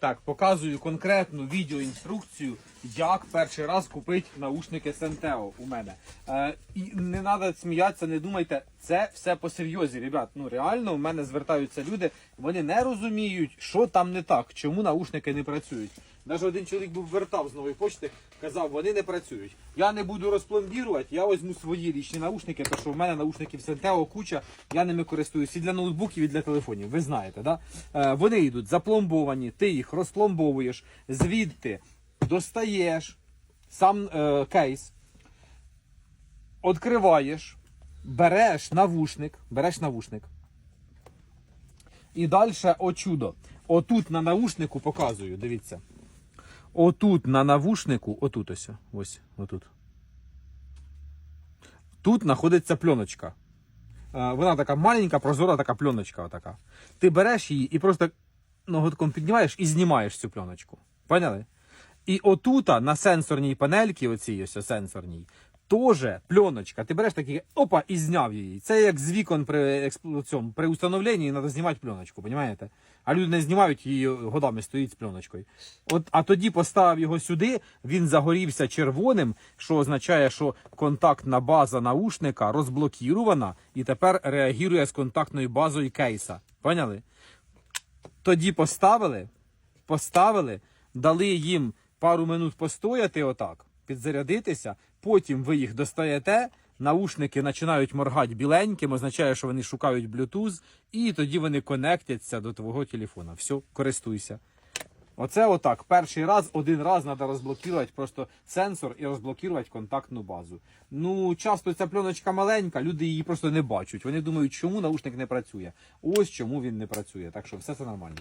Так, показую конкретну відеоінструкцію, як перший раз купити наушники Сентео у мене. Е, і не треба сміятися, не думайте, це все по серйозі, ребят. Ну реально, у мене звертаються люди, вони не розуміють, що там не так, чому наушники не працюють. Навіть один чоловік був вертав з нової почти, казав, вони не працюють. Я не буду розпломбірувати, я візьму свої річні наушники, тому що в мене наушників Сентео куча, я ними користуюсь і для ноутбуків, і для телефонів. Ви знаєте, да? Е, вони йдуть запломбовані, ти їх розпломбовуєш, звідти достаєш сам е, кейс, відкриваєш, береш навушник, береш навушник. І далі о чудо. Отут на наушнику показую, дивіться. Отут на навушнику, отут ось, ось, отут. Тут знаходиться пленочка. Е, Вона така маленька, прозора така пленочка. Отака. Ти береш її і просто ноготком піднімаєш і знімаєш цю пленочку. Поняли? І отута на сенсорній панельці, оцій ось сенсорній, теж пленочка. Ти береш такий, опа, і зняв її. Це як з вікон при, експ- цьому, при установленні треба знімати пленочку, розумієте? А люди не знімають її годами, стоїть з пленочкою. От, а тоді поставив його сюди, він загорівся червоним, що означає, що контактна база наушника розблокірована і тепер реагує з контактною базою кейса. Поняли? Тоді поставили, поставили, дали їм пару минут постояти отак, підзарядитися, потім ви їх достаєте, наушники починають моргати біленьким, означає, що вони шукають Bluetooth, і тоді вони конектяться до твого телефона. Все, користуйся. Оце отак. Перший раз, один раз треба розблокувати просто сенсор і розблокувати контактну базу. Ну, часто ця пленочка маленька, люди її просто не бачать. Вони думають, чому наушник не працює. Ось чому він не працює. Так що все це нормально.